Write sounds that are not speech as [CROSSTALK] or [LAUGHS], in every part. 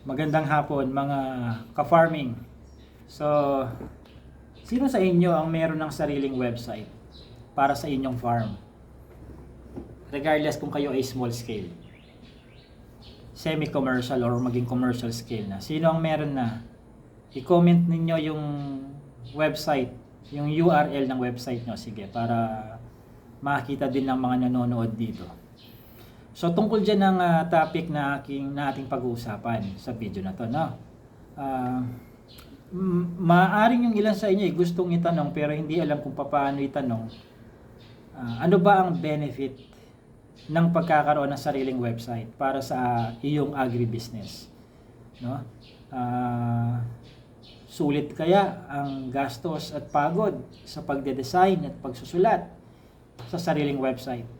Magandang hapon mga ka-farming. So, sino sa inyo ang meron ng sariling website para sa inyong farm? Regardless kung kayo ay small scale, semi-commercial or maging commercial scale na. Sino ang meron na? I-comment ninyo yung website, yung URL ng website nyo. Sige, para makita din ng mga nanonood dito. So tungkol dyan ng ah, topic na aking na ating pag-uusapan sa video na to, no? Ah, m- maaring yung ilan sa inyo ay gustong itanong pero hindi alam kung paano itanong. Ah, ano ba ang benefit ng pagkakaroon ng sariling website para sa iyong agribusiness? No? Ah, sulit kaya ang gastos at pagod sa pagde-design at pagsusulat sa sariling website?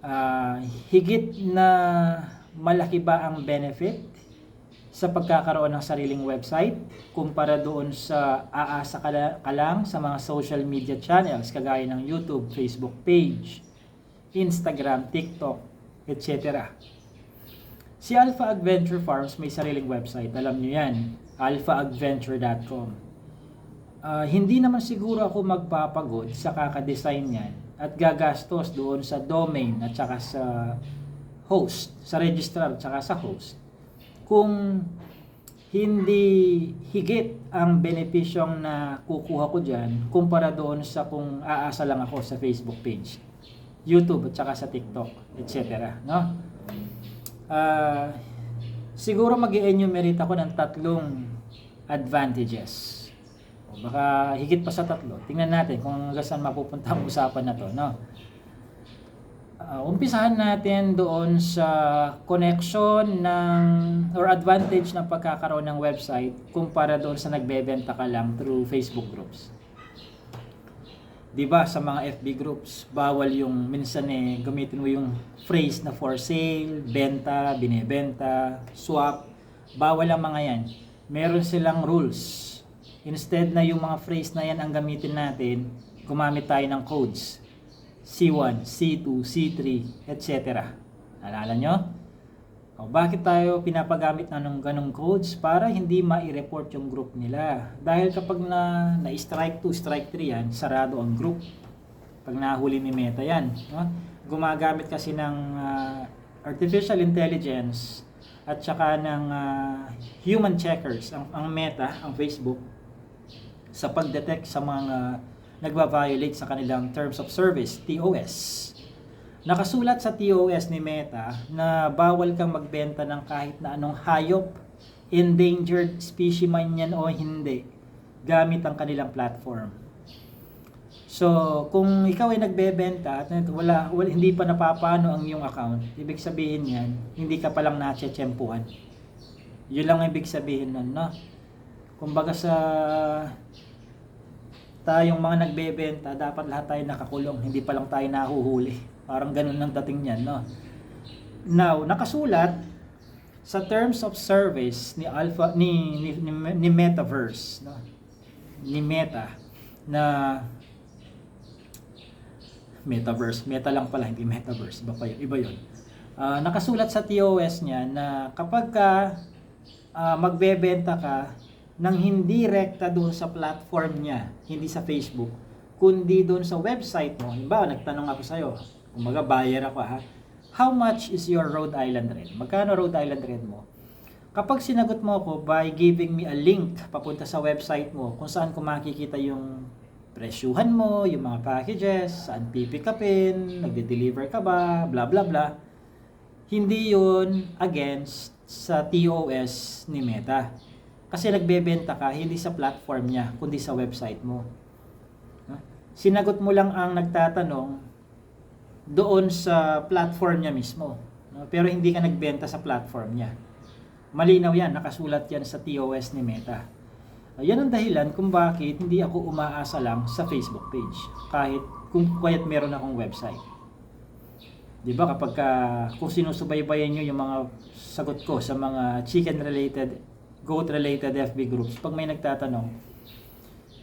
Ah, higit na malaki ba ang benefit sa pagkakaroon ng sariling website kumpara doon sa aasa ka la- ka lang sa mga social media channels kagaya ng YouTube, Facebook page, Instagram, TikTok, etc. Si Alpha Adventure Farms may sariling website, alam niyo yan, alphaadventure.com. Ah, hindi naman siguro ako magpapagod sa kakadesign niyan at gagastos doon sa domain at saka sa host, sa registrar at saka sa host. Kung hindi higit ang benepisyong na kukuha ko dyan kumpara doon sa kung aasa lang ako sa Facebook page, YouTube at saka sa TikTok, etc. No? Ah, siguro mag enumerate ako ng tatlong advantages. O baka higit pa sa tatlo. Tingnan natin kung hanggang saan mapupunta ang usapan na to, no? Ah, umpisahan natin doon sa connection ng or advantage ng pagkakaroon ng website kumpara doon sa nagbebenta ka lang through Facebook groups. 'Di ba sa mga FB groups, bawal yung minsan eh gamitin mo yung phrase na for sale, benta, binebenta, swap. Bawal ang mga 'yan. Meron silang rules. Instead na yung mga phrase na 'yan ang gamitin natin, gumamit tayo ng codes. C1, C2, C3, etc. Alala nyo? O, bakit tayo pinapagamit na ng ganong codes? Para hindi ma-report yung group nila. Dahil kapag na, na-strike 2, strike 3 yan, sarado ang group. Pag nahuli ni Meta yan. No? Gumagamit kasi ng ah, artificial intelligence at saka ng ah, human checkers, ang, ang Meta, ang Facebook, sa pag-detect sa mga nagva-violate sa kanilang terms of service, TOS. Nakasulat sa TOS ni Meta na bawal kang magbenta ng kahit na anong hayop, endangered species man yan o hindi, gamit ang kanilang platform. So, kung ikaw ay nagbebenta at wala, wala hindi pa napapano ang iyong account, ibig sabihin yan, hindi ka palang natsetsempuhan. Yun lang ang ibig sabihin nun, no? Kumbaga sa tayong mga nagbebenta, dapat lahat tayo nakakulong, hindi pa lang tayo nahuhuli. Parang ganun ang dating niyan, no? Now, nakasulat sa terms of service ni Alpha ni ni, ni, ni Metaverse, no? Ni Meta na Metaverse, Meta lang pala, hindi Metaverse, iba pa yun, iba yun. Ah, nakasulat sa TOS niya na kapag ka ah, magbebenta ka nang hindi rekta doon sa platform niya, hindi sa Facebook, kundi doon sa website mo. Halimbawa, nagtanong ako sa'yo, kumaga buyer ako ha, how much is your Rhode Island rent? Magkano Rhode Island rent mo? Kapag sinagot mo ako by giving me a link papunta sa website mo kung saan ko makikita yung presyuhan mo, yung mga packages, saan pipick upin, nagde-deliver ka ba, bla bla bla. Hindi yun against sa TOS ni Meta. Kasi nagbebenta ka hindi sa platform niya, kundi sa website mo. Sinagot mo lang ang nagtatanong doon sa platform niya mismo. Pero hindi ka nagbenta sa platform niya. Malinaw yan, nakasulat yan sa TOS ni Meta. Uh, yan ang dahilan kung bakit hindi ako umaasa lang sa Facebook page. Kahit kung kaya't meron akong website. Di ba kapag ka, kung sinusubaybayan nyo yung mga sagot ko sa mga chicken related goat related FB groups, pag may nagtatanong,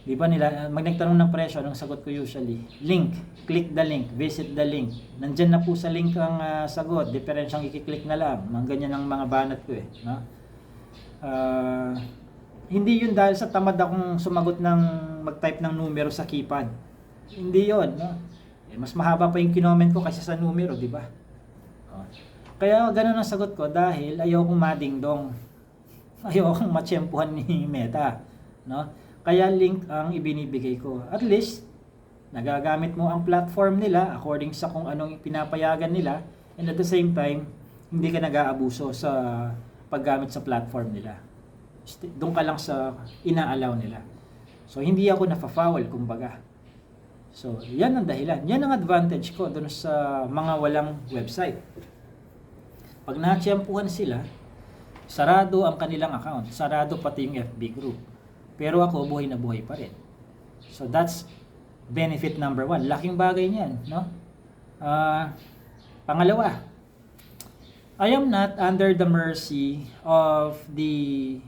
di ba nila, mag nagtanong ng presyo, anong sagot ko usually? Link, click the link, visit the link. Nandyan na po sa link ang ah, sagot, diferensyang i-click na lang. Mga ganyan ang mga banat ko eh. No? Ah, hindi yun dahil sa tamad akong sumagot ng mag-type ng numero sa keypad. Hindi yun, no? Eh, mas mahaba pa yung kinoment ko kaysa sa numero, di ba? Oh. Kaya ganun ang sagot ko dahil ayaw kong madingdong. [LAUGHS] Ayaw kong matsyempuhan ni Meta, no? Kaya link ang ibinibigay ko. At least, nagagamit mo ang platform nila according sa kung anong pinapayagan nila and at the same time, hindi ka nag-aabuso sa paggamit sa platform nila. Doon ka lang sa inaalaw nila. So, hindi ako nafa-foul, kumbaga. So, yan ang dahilan. Yan ang advantage ko doon sa mga walang website. Pag natsyempuhan sila, sarado ang kanilang account. Sarado pati yung FB group. Pero ako, buhay na buhay pa rin. So, that's benefit number one. Laking bagay niyan, no? Ah, pangalawa, I am not under the mercy of the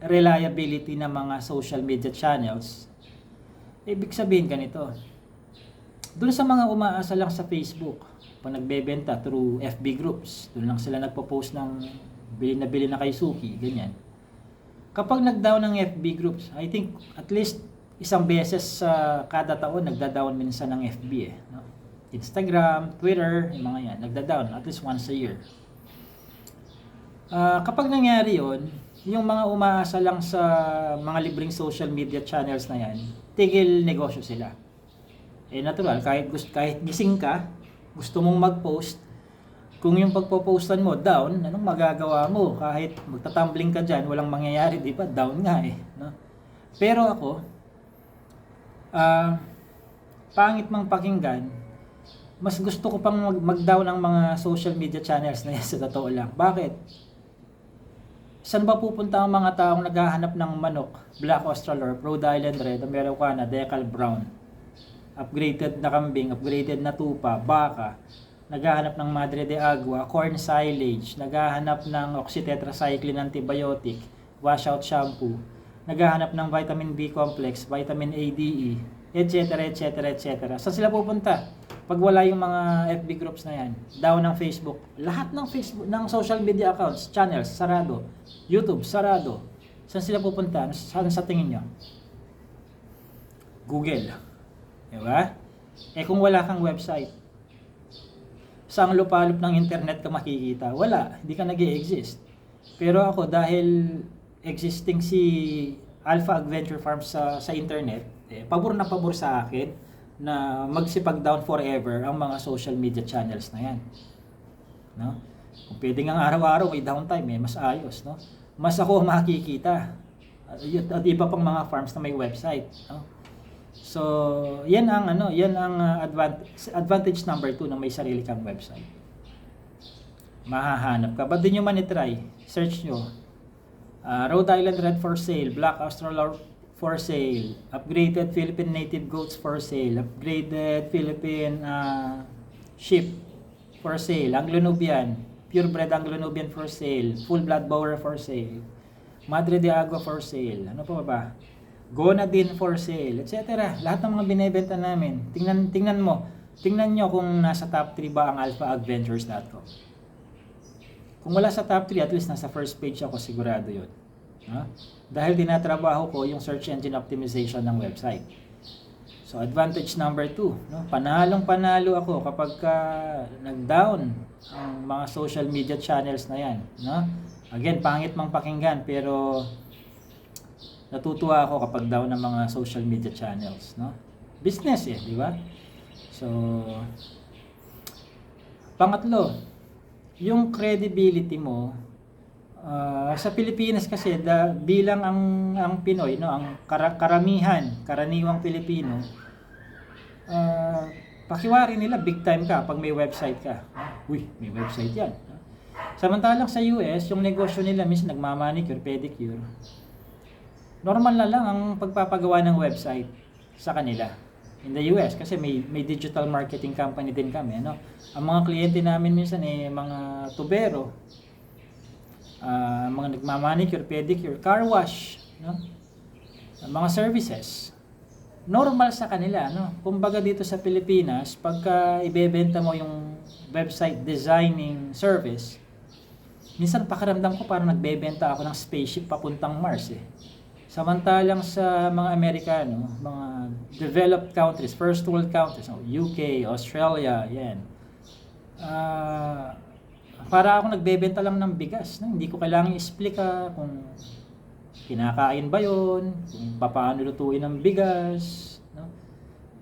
reliability ng mga social media channels. Ibig sabihin ganito. Doon sa mga umaasa lang sa Facebook, pag nagbebenta through FB groups, doon lang sila nagpo-post ng bili na bili na kay Suki, ganyan. Kapag nag-down ng FB groups, I think at least isang beses sa kada taon nagda-down minsan ng FB eh. No? Instagram, Twitter, yung mga yan, nagda-down at least once a year. Ah, kapag nangyari yon, yung mga umaasa lang sa mga libreng social media channels na yan, tigil negosyo sila. Eh natural, kahit gusto kahit gising ka, gusto mong mag-post, kung yung pagpo-postan mo down, anong magagawa mo? Kahit magtatumbling ka diyan, walang mangyayari, di ba? Down nga eh, no? Pero ako, ah pangit mang pakinggan, mas gusto ko pang mag- mag-down ang mga social media channels na yan sa totoo lang. Bakit? Saan ba pupunta ang mga taong naghahanap ng manok, Black Australorp, Rhode Island Red, Americana, Decal Brown, upgraded na kambing, upgraded na tupa, baka, naghahanap ng Madre de Agua, corn silage, naghahanap ng oxytetracycline antibiotic, washout shampoo, naghahanap ng vitamin B complex, vitamin A, D, E, etc. etc. etc. Saan sila pupunta? Pag wala yung mga FB groups na yan, down ng Facebook, lahat ng Facebook, ng social media accounts, channels, sarado. YouTube, sarado. Saan sila pupunta? Saan sa tingin nyo? Google. Diba? Eh kung wala kang website, saan lupalop ng internet ka makikita? Wala, hindi ka nag exist Pero ako, dahil existing si Alpha Adventure Farms sa, sa internet, eh, pabor na pabor sa akin na magsipag down forever ang mga social media channels na yan. No? Kung pwede nga araw-araw may downtime, eh, mas ayos. No? Mas ako makikita. At, at iba pang mga farms na may website. No? So, yan ang ano, yan ang uh, advantage, advantage number 2 na may sarili kang website. Mahahanap ka. Ba't di nyo man itry? Search nyo. Uh, Rhode Island Red for sale, Black Australorp for sale, upgraded Philippine native goats for sale, upgraded Philippine uh, sheep for sale, Anglo-Nubian, purebred Anglo-Nubian for sale, full blood bower for sale, Madre de Agua for sale, ano pa ba? Gonadin for sale, etc. Lahat ng mga binebenta namin. Tingnan tingnan mo. Tingnan nyo kung nasa top 3 ba ang alphaadventures.com. Kung wala sa top 3, at least nasa first page ako sigurado 'yon. Ha? Dahil tinatrabaho ko yung search engine optimization ng website. So advantage number 2, no? Panalong panalo ako kapag ka nag-down ang mga social media channels na 'yan, no? Again, pangit mang pakinggan pero natutuwa ako kapag down ng mga social media channels, no? Business eh, di ba? So, pangatlo, yung credibility mo ah, sa Pilipinas kasi da, bilang ang ang Pinoy, no, ang kara- karamihan, karaniwang Pilipino, ah, pakiwari nila big time ka pag may website ka. Uy, may website yan. Samantalang sa US, yung negosyo nila minsan nagmamanicure, pedicure. Normal na lang ang pagpapagawa ng website sa kanila in the US kasi may may digital marketing company din kami, no. Ang mga kliyente namin minsan eh mga tubero, ah, mga nagmamanicure, pedicure, car wash, no? Mga services. Normal sa kanila, no? Kumbaga dito sa Pilipinas, pagka ibebenta mo yung website designing service, minsan pakiramdam ko parang nagbebenta ako ng spaceship papuntang Mars eh. Samantalang sa mga Amerikano, mga developed countries, first world countries, no, UK, Australia, yan. Ah, para ako nagbebenta lang ng bigas. No? Hindi ko kailangan i-explica kung kinakain ba yon, kung paano lutuin ang bigas, no?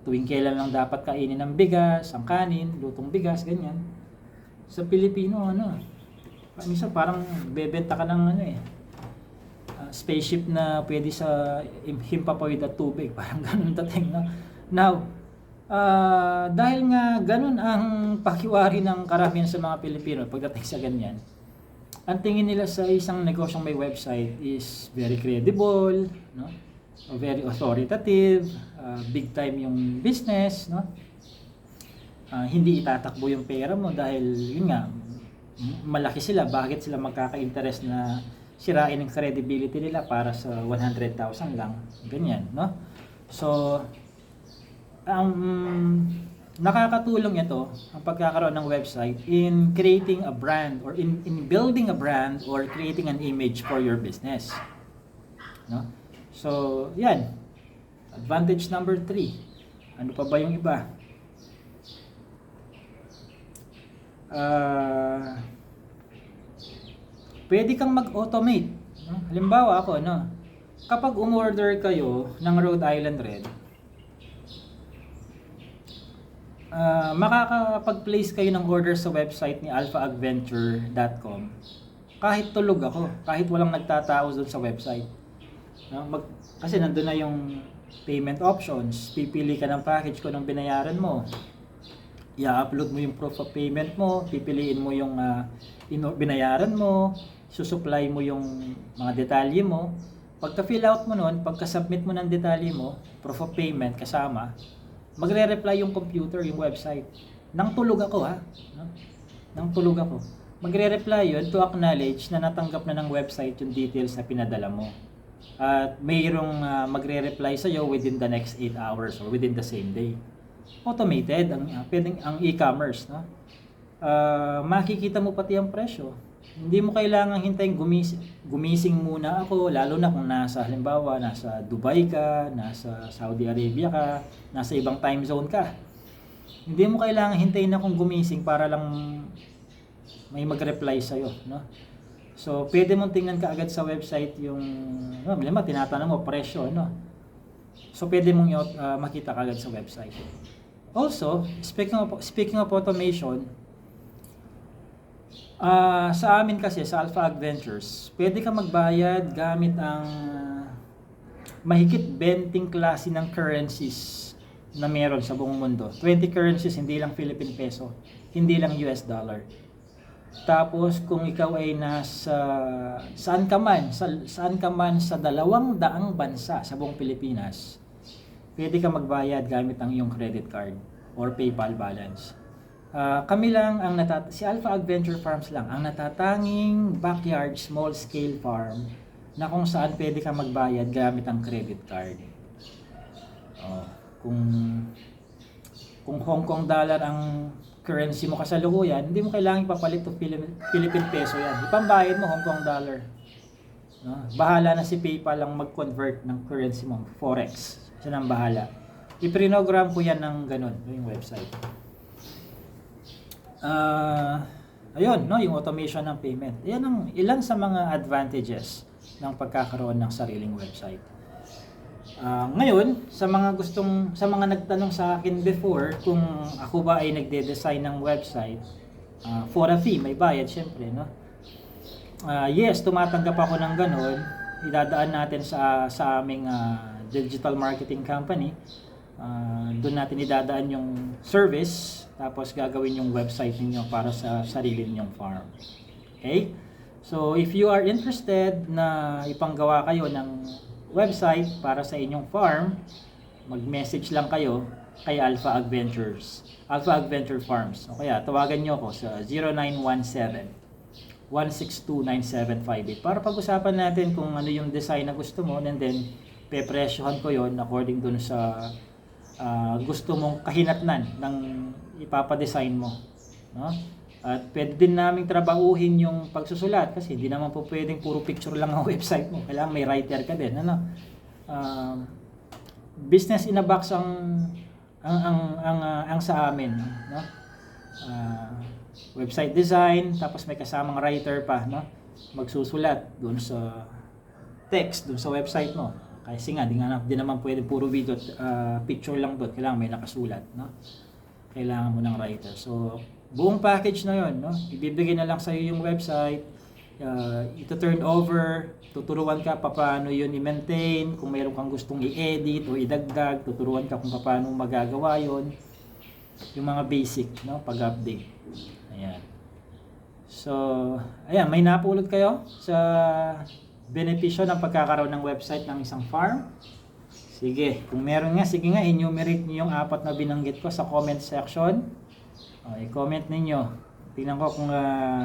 tuwing kailan lang dapat kainin ng bigas, ang kanin, lutong bigas, ganyan. Sa Pilipino, ano, minsan parang bebenta ka ng ano eh, spaceship na pwede sa him- himpapawid at tubig. [LAUGHS] Parang ganun dating. No? Now, ah, dahil nga ganun ang pakiwari ng karamihan sa mga Pilipino pagdating sa ganyan, ang tingin nila sa isang negosyong may website is very credible, no? O very authoritative, ah, big time yung business, no? Ah, hindi itatakbo yung pera mo dahil yun nga malaki sila, bakit sila magkaka-interest na sirain ang credibility nila para sa 100,000 lang, ganyan, no? So, um, nakakatulong ito ang pagkakaroon ng website in creating a brand or in, in building a brand or creating an image for your business. No? So, yan. Advantage number three. Ano pa ba yung iba? Ah, pwede kang mag-automate. Halimbawa ako, no? kapag umorder kayo ng Rhode Island Red, ah, makakapag-place kayo ng order sa website ni alphaadventure.com kahit tulog ako, kahit walang nagtatao doon sa website. No? Mag, kasi nandun na yung payment options. Pipili ka ng package kung anong binayaran mo. I-upload mo yung proof of payment mo, pipiliin mo yung ah, ino- binayaran mo, susupply mo yung mga detalye mo. Pagka fill out mo nun, pagka submit mo ng detalye mo, proof of payment kasama, magre-reply yung computer, yung website. Nang tulog ako ha. No? Nang tulog ako. Magre-reply yun to acknowledge na natanggap na ng website yung details na pinadala mo. At mayroong ah, magre-reply sa iyo within the next 8 hours or within the same day. Automated ang uh, pwedeng ang e-commerce, no? Ah, makikita mo pati ang presyo. Hindi mo kailangan hintayin gumising, gumising muna ako, lalo na kung nasa, halimbawa, nasa Dubai ka, nasa Saudi Arabia ka, nasa ibang time zone ka. Hindi mo kailangan hintayin akong gumising para lang may mag-reply sa'yo, no? So, pwede mong tingnan ka agad sa website yung, no, halimbawa, tinatanong mo presyo, no? So, pwede mong uh, makita ka agad sa website. Also, speaking of, speaking of automation, ah sa amin kasi, sa Alpha Adventures, pwede ka magbayad gamit ang mahigit 20 klase ng currencies na meron sa buong mundo. 20 currencies, hindi lang Philippine peso, hindi lang US dollar. Tapos kung ikaw ay nasa saan ka man, sa, saan ka man sa dalawang daang bansa sa buong Pilipinas, pwede ka magbayad gamit ang iyong credit card or PayPal balance. Ah, kami lang ang natat si Alpha Adventure Farms lang ang natatanging backyard small scale farm na kung saan pwede ka magbayad gamit ang credit card. Oh, kung kung Hong Kong dollar ang currency mo kasalukuyan, hindi mo kailangan ipapalit to Philippine peso yan. Ipambayad mo Hong Kong dollar. No? Bahala na si PayPal ang mag-convert ng currency mo, forex. Siya nang bahala. I-prinogram ko yan ng ganun, yung website. Ah, ayun, no, yung automation ng payment. Yan ang ilan sa mga advantages ng pagkakaroon ng sariling website. Ah, ngayon, sa mga gustong sa mga nagtanong sa akin before kung ako ba ay nagde-design ng website ah, for a fee, may bayad syempre, no? Ah, yes, tumatanggap ako ng ganun. Idadaan natin sa sa aming ah, digital marketing company. Ah, doon natin idadaan yung service tapos gagawin yung website ninyo para sa sarili ninyong farm. Okay? So, if you are interested na ipanggawa kayo ng website para sa inyong farm, mag-message lang kayo kay Alpha Adventures, Alpha Adventure Farms. O kaya, tawagan nyo ako sa 0917 1629758 para pag-usapan natin kung ano yung design na gusto mo and then pepresyohan ko yon according dun sa ah, gusto mong kahinatnan ng ipapadesign mo. No? At pwede din naming trabahuhin yung pagsusulat kasi hindi naman po pwedeng puro picture lang ang [LAUGHS] website mo. Kailangan may writer ka din. Ano? Um, business in a box ang ang ang ang, ah, ang sa amin, no? Ah, website design, tapos may kasamang writer pa, no? Magsusulat doon sa text doon sa website mo. Kasi nga, di, nga, di naman pwede puro video ah, picture lang doon. Kailangan may nakasulat, no? Kailangan mo ng writer. So, buong package na yon, no? Ibibigay na lang sa iyo yung website, uh, ito turn over, tuturuan ka pa paano yun i-maintain, kung mayroon kang gustong i-edit o idagdag, tuturuan ka kung paano magagawa yon yung mga basic, no? Pag-update. Ayan. So, ayan, may napulot kayo sa benepisyo ng pagkakaroon ng website ng isang farm. Sige, kung meron nga, sige nga, enumerate niyo yung apat na binanggit ko sa comment section. O, i-comment ninyo. Tingnan ko kung uh,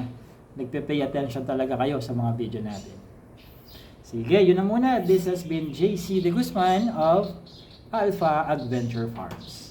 nagpe-pay attention talaga kayo sa mga video natin. Sige, yun na muna. This has been JC De Guzman of Alpha Adventure Farms.